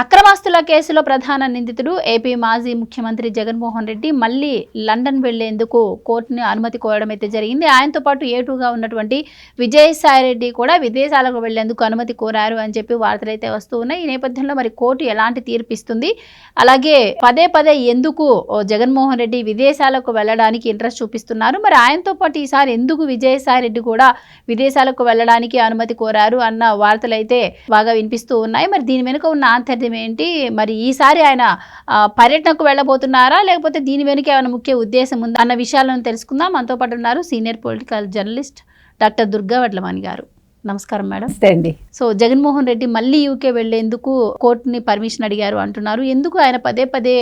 అక్రమాస్తుల కేసులో ప్రధాన నిందితుడు ఏపీ మాజీ ముఖ్యమంత్రి జగన్మోహన్ రెడ్డి మళ్ళీ లండన్ వెళ్ళేందుకు కోర్టుని అనుమతి కోరడం అయితే జరిగింది. ఆయనతో పాటు ఏటుగా ఉన్నటువంటి విజయసాయి రెడ్డి కూడా విదేశాలకు వెళ్ళేందుకు అనుమతి కోరారు అని చెప్పి వార్తలు అయితే వస్తూ ఉన్నాయి. ఈ నేపథ్యంలో మరి కోర్టు ఎలాంటి తీర్పు ఇస్తుంది? అలాగే పదే పదే ఎందుకు జగన్మోహన్ రెడ్డి విదేశాలకు వెళ్ళడానికి ఇంట్రెస్ట్ చూపిస్తున్నారు? మరి ఆయనతో పాటు ఈసారి ఎందుకు విజయసాయి రెడ్డి కూడా విదేశాలకు వెళ్ళడానికి అనుమతి కోరారు అన్న వార్తలు అయితే బాగా వినిపిస్తూ ఉన్నాయి. మరి దీని వెనుక ఉన్న ఆంతర్యం ఏంటి మరి ఈసారి ఆయన పర్యటనకు వెళ్ళబోతున్నారా? లేకపోతే దీని వెనుక ఏమైనా ముఖ్య ఉద్దేశం ఉందా? అన్న విషయాలను తెలుసుకుందాం. మనతో పాటు ఉన్నారు senior political journalist doctor Durga Vadlamani గారు. నమస్కారం మేడం. అండి. సో జగన్మోహన్ రెడ్డి మళ్ళీ యూకే వెళ్ళేందుకు కోర్టుని పర్మిషన్ అడిగారు అంటున్నారు. ఎందుకు ఆయన పదే పదే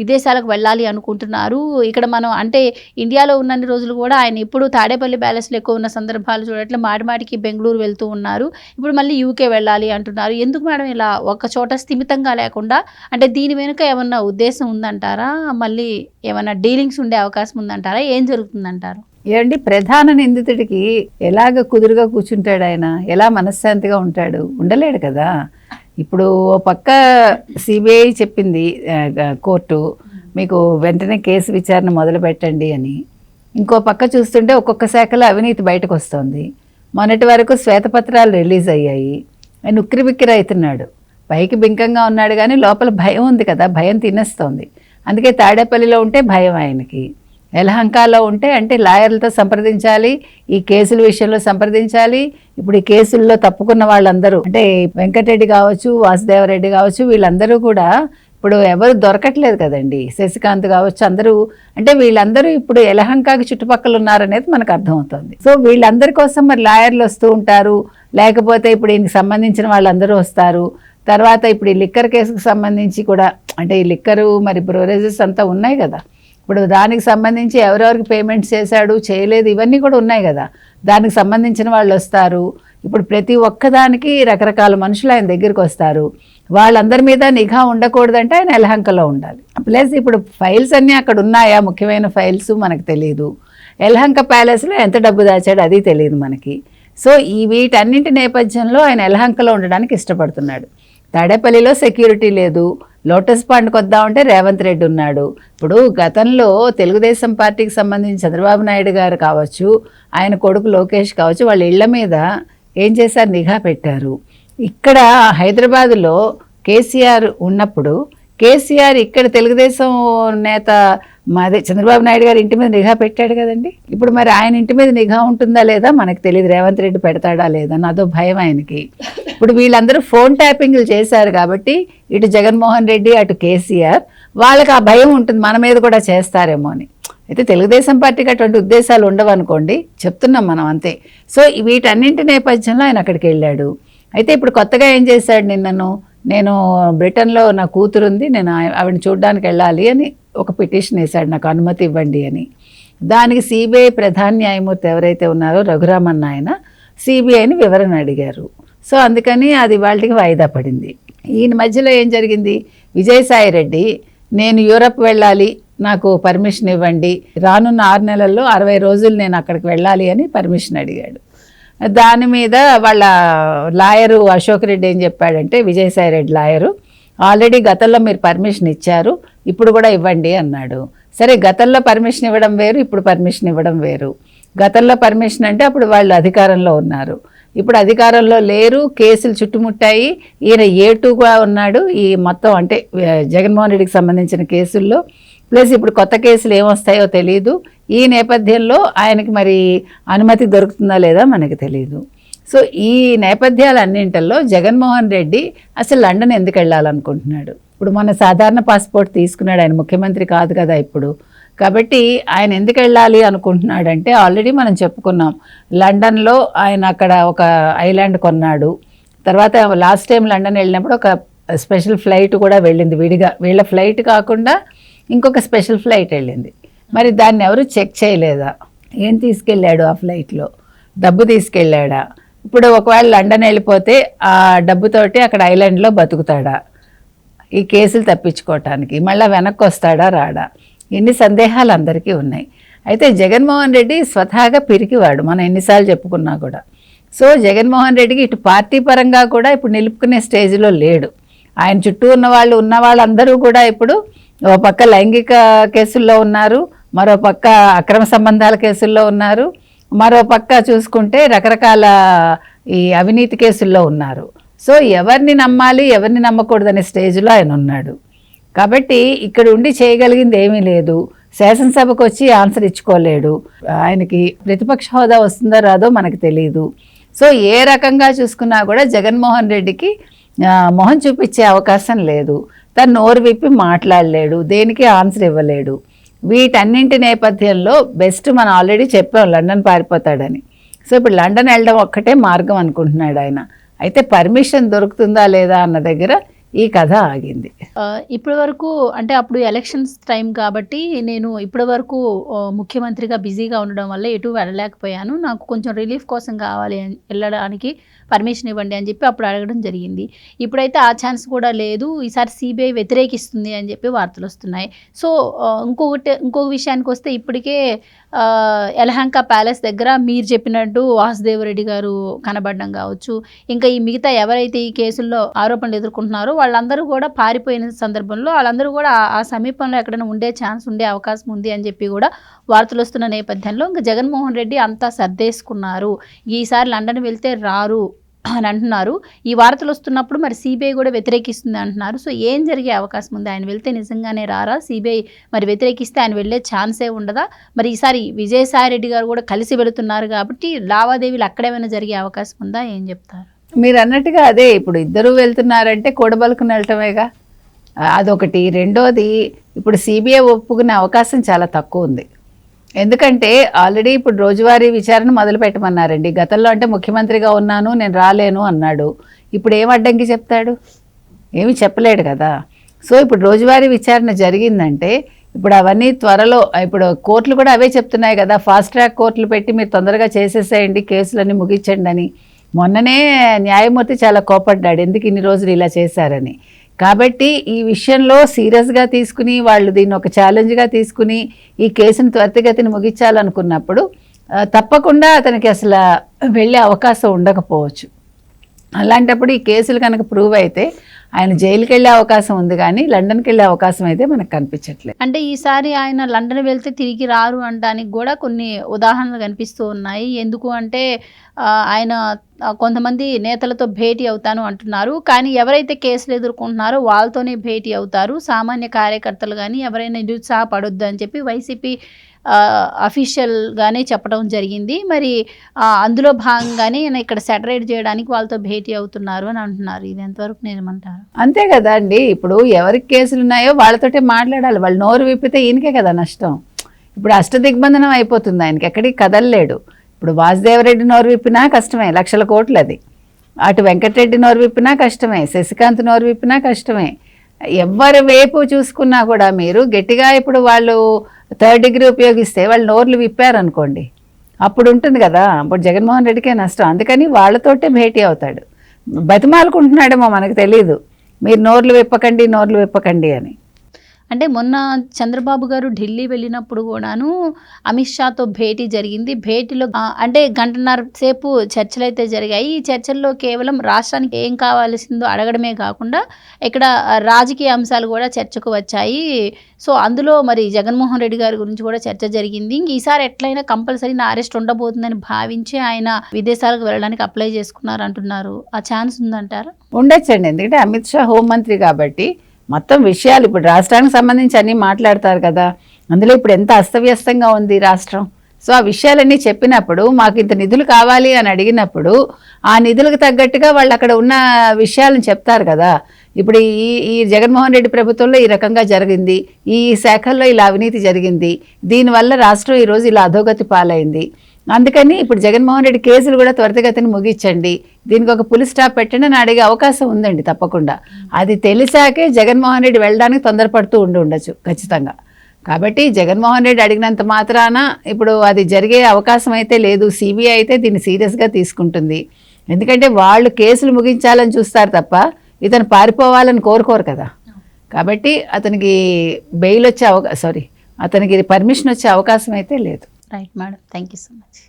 విదేశాలకు వెళ్ళాలి అనుకుంటున్నారు? ఇక్కడ మనం అంటే ఇండియాలో ఉన్నన్ని రోజులు కూడా ఆయన ఇప్పుడు తాడేపల్లి బ్యాలెన్స్లో ఎక్కువ ఉన్న సందర్భాలు చూడట్లే మాటిమాటికి బెంగళూరు వెళ్తూ ఉన్నారు. ఇప్పుడు మళ్ళీ యూకే వెళ్ళాలి అంటున్నారు. ఎందుకు మేడం ఇలా ఒక చోట స్థిమితంగా లేకుండా అంటే దీని వెనుక ఏమన్నా ఉద్దేశం ఉందంటారా? మళ్ళీ ఏమన్నా డీలింగ్స్ ఉండే అవకాశం ఉందంటారా? ఏం జరుగుతుందంటారు? ఏమండి? ప్రధాన నిందితుడికి ఎలాగ కుదురుగా కూర్చుంటాడు ఆయన? ఎలా మనశ్శాంతిగా ఉంటాడు? ఉండలేడు కదా. ఇప్పుడు ఓ పక్క సిబిఐ చెప్పింది కోర్టు మీకు వెంటనే కేసు విచారణ మొదలు పెట్టండి అని. ఇంకో పక్క చూస్తుంటే ఒక్కొక్క శాఖలో అవినీతి బయటకు వస్తుంది. మొన్నటి వరకు శ్వేతపత్రాలు రిలీజ్ అయ్యాయి. ఆయన ఉక్కిరిబిక్కిరి అవుతున్నాడు పైకి బింకంగా ఉన్నాడు కానీ లోపల భయం ఉంది కదా. భయం తినేస్తోంది. అందుకే తాడేపల్లిలో ఉంటే భయం ఆయనకి. యలహంకాలో ఉంటే అంటే లాయర్లతో సంప్రదించాలి ఈ కేసుల విషయంలో సంప్రదించాలి. ఇప్పుడు ఈ కేసుల్లో తప్పుకున్న వాళ్ళందరూ అంటే వెంకటరెడ్డి కావచ్చు వాసుదేవరెడ్డి కావచ్చు వీళ్ళందరూ కూడా ఇప్పుడు ఎవరు దొరకట్లేదు కదండి. శశికాంత్ కావచ్చు అందరూ అంటే వీళ్ళందరూ ఇప్పుడు ఎలహంకాకి చుట్టుపక్కల ఉన్నారనేది మనకు అర్థమవుతుంది. సో వీళ్ళందరి కోసం మరి లాయర్లు వస్తూ ఉంటారు. లేకపోతే ఇప్పుడు ఈయనకి సంబంధించిన వాళ్ళందరూ వస్తారు. తర్వాత ఇప్పుడు ఈ లిక్కర్ కేసుకు సంబంధించి కూడా అంటే ఈ లిక్కరు మరి బ్రోరేజెస్ అంతా ఉన్నాయి కదా. ఇప్పుడు దానికి సంబంధించి ఎవరెవరికి పేమెంట్స్ చేశాడు చేయలేదు ఇవన్నీ కూడా ఉన్నాయి కదా. దానికి సంబంధించిన వాళ్ళు వస్తారు. ఇప్పుడు ప్రతి ఒక్కదానికి రకరకాల మనుషులు ఆయన దగ్గరికి వస్తారు. వాళ్ళందరి మీద నిఘా ఉండకూడదంటే ఆయన ఎలహంకలో ఉండాలి. ప్లస్ ఇప్పుడు ఫైల్స్ అన్నీ అక్కడ ఉన్నాయా? ముఖ్యమైన ఫైల్స్ మనకు తెలియదు ఎలహంక ప్యాలెస్లో ఎంత డబ్బు దాచాడు అది తెలియదు మనకి. సో ఈ వీటన్నింటి నేపథ్యంలో ఆయన ఎలహంకలో ఉండడానికి ఇష్టపడుతున్నాడు. తాడేపల్లిలో సెక్యూరిటీ లేదు. లోటస్ పాండ్కి వద్దామంటే రేవంత్ రెడ్డి ఉన్నాడు. ఇప్పుడు గతంలో తెలుగుదేశం పార్టీకి సంబంధించి చంద్రబాబు నాయుడు గారు కావచ్చు ఆయన కొడుకు లోకేష్ కావచ్చు వాళ్ళ ఇళ్ళ మీద ఏం చేశారు? నిఘా పెట్టారు. ఇక్కడ హైదరాబాదులో కేసీఆర్ ఉన్నప్పుడు కేసీఆర్ ఇక్కడ తెలుగుదేశం నేత మాదే చంద్రబాబు నాయుడు గారి ఇంటి మీద నిఘా పెట్టాడు కదండి. ఇప్పుడు మరి ఆయన ఇంటి మీద నిఘా ఉంటుందా లేదా మనకు తెలియదు. రేవంత్ రెడ్డి పెడతాడా లేదా అదో భయం ఆయనకి. ఇప్పుడు వీళ్ళందరూ ఫోన్ ట్యాపింగ్లు చేశారు కాబట్టి ఇటు జగన్మోహన్ రెడ్డి అటు కేసీఆర్ వాళ్ళకి ఆ భయం ఉంటుంది. మన మీద కూడా చేస్తారేమో అని. అయితే తెలుగుదేశం పార్టీకి అటువంటి ఉద్దేశాలు ఉండవు అనుకోండి చెప్తున్నాం మనం అంతే. సో వీటన్నింటి నేపథ్యంలో ఆయన అక్కడికి వెళ్ళాడు. అయితే ఇప్పుడు కొత్తగా ఏం చేశాడు నిన్నను? నేను బ్రిటన్లో నా కూతురుంది. నేను ఆవిడని చూడడానికి వెళ్ళాలి అని ఒక పిటిషన్ వేశాడు నాకు అనుమతి ఇవ్వండి అని. దానికి సిబిఐ ప్రధాన న్యాయమూర్తి ఎవరైతే ఉన్నారో రఘురామన్ ఆయన సిబిఐని వివరణ అడిగారు. సో అందుకని అది వాళ్ళకి వాయిదా పడింది. ఈయన మధ్యలో ఏం జరిగింది? విజయసాయి రెడ్డి నేను యూరప్ వెళ్ళాలి నాకు పర్మిషన్ ఇవ్వండి రానున్న ఆరు నెలల్లో అరవై రోజులు నేను అక్కడికి వెళ్ళాలి అని పర్మిషన్ అడిగాడు. దాని మీద వాళ్ళ లాయరు అశోక్ రెడ్డి ఏం చెప్పాడంటే విజయసాయి రెడ్డి లాయరు ఆల్రెడీ గతంలో మీరు పర్మిషన్ ఇచ్చారు ఇప్పుడు కూడా ఇవ్వండి అన్నాడు. సరే గతంలో పర్మిషన్ ఇవ్వడం వేరు ఇప్పుడు పర్మిషన్ ఇవ్వడం వేరు. గతంలో పర్మిషన్ అంటే అప్పుడు వాళ్ళు అధికారంలో ఉన్నారు. ఇప్పుడు అధికారంలో లేరు కేసులు చుట్టుముట్టాయి. ఈయన ఏ టూగా ఉన్నాడు ఈ మొత్తం అంటే జగన్మోహన్ రెడ్డికి సంబంధించిన కేసుల్లో. ప్లస్ ఇప్పుడు కొత్త కేసులు ఏమొస్తాయో తెలియదు ఈ నేపథ్యంలో ఆయనకి మరి అనుమతి దొరుకుతుందా లేదా మనకి తెలియదు సో ఈ నేపథ్యాలన్నింటిలో జగన్మోహన్ రెడ్డి అసలు లండన్ ఎందుకు వెళ్ళాలనుకుంటున్నాడు? ఇప్పుడు మన సాధారణ పాస్పోర్ట్ తీసుకున్నాడు ఆయన ముఖ్యమంత్రి కాదు కదా ఇప్పుడు. కాబట్టి ఆయన ఎందుకు వెళ్ళాలి అనుకుంటున్నాడంటే ఆల్రెడీ మనం చెప్పుకున్నాం లండన్లో ఆయన అక్కడ ఒక ఐలాండ్ కొన్నాడు. తర్వాత లాస్ట్ టైం లండన్ వెళ్ళినప్పుడు ఒక స్పెషల్ ఫ్లైట్ కూడా వెళ్ళింది విడిగా. వీళ్ళ ఫ్లైట్ కాకుండా ఇంకొక స్పెషల్ ఫ్లైట్ వెళ్ళింది. మరి దాన్ని ఎవరు చెక్ చేయలేదా? ఏం తీసుకెళ్ళాడు ఆ ఫ్లైట్లో? డబ్బు తీసుకెళ్ళాడా? ఇప్పుడు ఒకవేళ లండన్ వెళ్ళిపోతే ఆ డబ్బుతోటి అక్కడ ఐలాండ్లో బతుకుతాడా? ఈ కేసులు తప్పించుకోవటానికి. మళ్ళీ వెనక్కి వస్తాడా రాడా? ఇన్ని సందేహాలు అందరికీ ఉన్నాయి. అయితే జగన్మోహన్ రెడ్డి స్వతహాగా పిరికివాడు మనం ఎన్నిసార్లు చెప్పుకున్నా కూడా. సో జగన్మోహన్ రెడ్డికి ఇటు పార్టీ పరంగా కూడా ఇప్పుడు నిలుపుకునే స్టేజ్లో లేడు. ఆయన చుట్టూ ఉన్న వాళ్ళు ఉన్న వాళ్ళందరూ కూడా ఇప్పుడు ఓ పక్క లైంగిక కేసుల్లో ఉన్నారు మరో పక్క అక్రమ సంబంధాల కేసుల్లో ఉన్నారు మరో పక్క చూసుకుంటే రకరకాల ఈ అవినీతి కేసుల్లో ఉన్నారు. సో ఎవరిని నమ్మాలి ఎవరిని నమ్మకూడదనే స్టేజ్లో ఆయన ఉన్నాడు. కాబట్టి ఇక్కడ ఉండి చేయగలిగింది ఏమీ లేదు. శాసనసభకు వచ్చి ఆన్సర్ ఇచ్చుకోలేడు. ఆయనకి ప్రతిపక్ష హోదా వస్తుందో రాదో మనకు తెలియదు సో ఏ రకంగా చూసుకున్నా కూడా జగన్మోహన్ రెడ్డికి మొహం చూపించే అవకాశం లేదు. తను నోరు విప్పి మాట్లాడలేడు దేనికి ఆన్సర్ ఇవ్వలేడు. వీటన్నింటి నేపథ్యంలో బెస్ట్ మనం ఆల్రెడీ చెప్పాం లండన్ పారిపోతాడని. సో ఇప్పుడు లండన్ వెళ్ళడం ఒక్కటే మార్గం అనుకుంటున్నాడు ఆయన. అయితే పర్మిషన్ దొరుకుతుందా లేదా అన్న దగ్గర ఈ కథ ఆగింది. ఇప్పటి వరకు అంటే అప్పుడు ఎలక్షన్స్ టైం కాబట్టి నేను ఇప్పటి వరకు ముఖ్యమంత్రిగా బిజీగా ఉండడం వల్ల ఎటు వెళ్ళలేకపోయాను. నాకు కొంచెం రిలీఫ్ కోసం కావాలి అని వెళ్ళడానికి పర్మిషన్ ఇవ్వండి అని చెప్పి అప్పుడు అడగడం జరిగింది. ఇప్పుడైతే ఆ ఛాన్స్ కూడా లేదు. ఈసారి సిబిఐ వ్యతిరేకిస్తుంది అని చెప్పి వార్తలు వస్తున్నాయి. సో ఇంకొకటి ఇంకొక విషయానికి వస్తే ఇప్పటికే ఎలహంక యలహంక ప్యాలెస్ దగ్గర మీరు చెప్పినట్టు వాసుదేవ్ రెడ్డి గారు కనబడడం కావచ్చు. ఇంకా ఈ మిగతా ఎవరైతే ఈ కేసుల్లో ఆరోపణలు ఎదుర్కొంటున్నారో వాళ్ళందరూ కూడా పారిపోయిన సందర్భంలో వాళ్ళందరూ కూడా ఆ- ఆ సమీపంలో ఎక్కడైనా ఉండే ఛాన్స్ ఉండే అవకాశం ఉంది అని చెప్పి కూడా వార్తలు వస్తున్న నేపథ్యంలో ఇంకా జగన్మోహన్ రెడ్డి అంతా సర్దేసుకున్నారు. ఈసారి లండన్ వెళ్తే రారు. అని అంటున్నారు. ఈ వార్తలు వస్తున్నప్పుడు మరి సిబిఐ కూడా వ్యతిరేకిస్తుంది అంటున్నారు. సో ఏం జరిగే అవకాశం ఉంది? ఆయన వెళ్తే నిజంగానే రారా? సిబిఐ మరి వ్యతిరేకిస్తే ఆయన వెళ్ళే ఛాన్సే ఉండదా? మరి ఈసారి విజయసాయి రెడ్డి గారు కూడా కలిసి వెళుతున్నారు కాబట్టి లావాదేవీలు అక్కడేమైనా జరిగే అవకాశం ఉందా? ఏం చెప్తారు? మీరు అన్నట్టుగా అదే ఇప్పుడు ఇద్దరు వెళ్తున్నారంటే కూడబలుకుని వెళ్ళటమేగా అదొకటి. రెండోది ఇప్పుడు సిబిఐ ఒప్పుకునే అవకాశం చాలా తక్కువ ఉంది. ఎందుకంటే ఆల్రెడీ ఇప్పుడు రోజువారీ విచారణ మొదలు పెట్టమన్నారండి. గతంలో అంటే ముఖ్యమంత్రిగా ఉన్నాను నేను రాలేను అన్నాడు. ఇప్పుడు ఏం అడ్డంకి చెప్తాడు? ఏమీ చెప్పలేడు కదా. సో ఇప్పుడు రోజువారీ విచారణ జరిగిందంటే ఇప్పుడు అవన్నీ త్వరలో ఇప్పుడు కోర్టులు కూడా అవే చెప్తున్నాయి కదా. ఫాస్ట్ ట్రాక్ కోర్టులు పెట్టి మీరు తొందరగా చేసేసేయండి కేసులన్నీ ముగించండి అని. మొన్ననే న్యాయమూర్తి చాలా కోపడ్డాడు. ఎందుకు ఇన్ని రోజులు ఇలా చేశారని? కాబట్టి ఈ విషయంలో సీరియస్గా తీసుకుని వాళ్ళు దీన్ని ఒక ఛాలెంజ్గా తీసుకుని ఈ కేసును త్వరితగతిని ముగించాలనుకున్నప్పుడు తప్పకుండా అతనికి అసలు వెళ్ళే అవకాశం ఉండకపోవచ్చు. అలాంటప్పుడు ఈ కేసులు కనుక ప్రూవ్ అయితే ఆయన జైలుకి వెళ్ళే అవకాశం ఉంది కానీ లండన్కి వెళ్ళే అవకాశం అయితే మనకు కనిపించట్లేదు. అంటే ఈసారి ఆయన లండన్ వెళ్తే తిరిగి రారు అనడానికి కూడా కొన్ని ఉదాహరణలు కనిపిస్తూ ఉన్నాయి. ఎందుకు అంటే ఆయన కొంతమంది నేతలతో భేటీ అవుతాను అంటున్నారు. కానీ ఎవరైతే కేసులు ఎదుర్కొంటున్నారో వాళ్ళతోనే భేటీ అవుతారు. సామాన్య కార్యకర్తలు కానీ ఎవరైనా నిరుత్సాహపడొద్దు అని చెప్పి వైసీపీ అఫీషియల్గానే చెప్పడం జరిగింది. మరి అందులో భాగంగానే నేను ఇక్కడ సెటరేట్ చేయడానికి వాళ్ళతో భేటీ అవుతున్నారు అని అంటున్నారు. ఇది ఎంతవరకు నిజమంటారు అంతే కదా అండి. ఇప్పుడు ఎవరికి కేసులు ఉన్నాయో వాళ్ళతోటే మాట్లాడాలి. వాళ్ళు నోరు విప్పితే ఈయనకే కదా నష్టం. ఇప్పుడు అష్టదిగ్బంధనం అయిపోతుంది. ఆయనకి ఎక్కడికి కదలలేడు. ఇప్పుడు వాసుదేవరెడ్డి నోరు విప్పినా కష్టమే. లక్షల కోట్లు అది. అటు వెంకటరెడ్డి నోరు విప్పినా కష్టమే. శశికాంత్ నోరు విప్పినా కష్టమే. ఎవరి వైపు చూసుకున్నా కూడా మీరు గట్టిగా ఇప్పుడు వాళ్ళు థర్డ్ డిగ్రీ ఉపయోగిస్తే వాళ్ళు నోర్లు విప్పారనుకోండి. అప్పుడు ఉంటుంది కదా అప్పుడు జగన్మోహన్ రెడ్డికే నష్టం. అందుకని వాళ్ళతోటే భేటీ అవుతాడు. బతిమాలుకుంటున్నాడేమో మనకు తెలియదు మీరు నోర్లు విప్పకండి నోర్లు విప్పకండి అని. అంటే మొన్న చంద్రబాబు గారు ఢిల్లీ వెళ్ళినప్పుడు కూడాను అమిత్ షాతో భేటీ జరిగింది. భేటీలో అంటే గంటన్నర సేపు చర్చలు అయితే జరిగాయి. ఈ చర్చల్లో కేవలం రాష్ట్రానికి ఏం కావాల్సిందో అడగడమే కాకుండా ఇక్కడ రాజకీయ అంశాలు కూడా చర్చకు వచ్చాయి. సో అందులో మరి జగన్మోహన్ రెడ్డి గారి గురించి కూడా చర్చ జరిగింది. ఇంక ఈసారి ఎట్లయినా కంపల్సరీ నా అరెస్ట్ ఉండబోతుందని భావించి ఆయన విదేశాలకు వెళ్ళడానికి అప్లై చేసుకున్నారు అంటున్నారు ఆ ఛాన్స్ ఉందంటారా? ఉండొచ్చండి. ఎందుకంటే అమిత్ షా హోంమంత్రి కాబట్టి మొత్తం విషయాలు ఇప్పుడు రాష్ట్రానికి సంబంధించి అన్నీ మాట్లాడతారు కదా. అందులో ఇప్పుడు ఎంత అస్తవ్యస్తంగా ఉంది రాష్ట్రం. సో ఆ విషయాలన్నీ చెప్పినప్పుడు మాకు ఇంత నిధులు కావాలి అని అడిగినప్పుడు ఆ నిధులకు తగ్గట్టుగా వాళ్ళు అక్కడ ఉన్న విషయాలను చెప్తారు కదా. ఇప్పుడు ఈ ఈ జగన్మోహన్ రెడ్డి ప్రభుత్వంలో ఈ రకంగా జరిగింది. ఈ శాఖల్లో ఇలా అవినీతి జరిగింది. దీనివల్ల రాష్ట్రం ఈరోజు ఇలా అధోగతి పాలైంది. అందుకని ఇప్పుడు జగన్మోహన్ రెడ్డి కేసులు కూడా త్వరితగతిని ముగించండి. దీనికి ఒక పులి స్టాప్ పెట్టండి అని అడిగే అవకాశం ఉందండి తప్పకుండా. అది తెలిసాకే జగన్మోహన్ రెడ్డి వెళ్ళడానికి తొందరపడుతూ ఉండి ఉండొచ్చు ఖచ్చితంగా. కాబట్టి జగన్మోహన్ రెడ్డి అడిగినంత మాత్రాన ఇప్పుడు అది జరిగే అవకాశం అయితే లేదు. సిబిఐ అయితే దీన్ని సీరియస్గా తీసుకుంటుంది. ఎందుకంటే వాళ్ళు కేసులు ముగించాలని చూస్తారు తప్ప ఇతను పారిపోవాలని కోరుకోరు కదా. కాబట్టి అతనికి బెయిల్ వచ్చే అవకాశం సారీ అతనికి పర్మిషన్ వచ్చే అవకాశం అయితే లేదు. Right madam thank you so much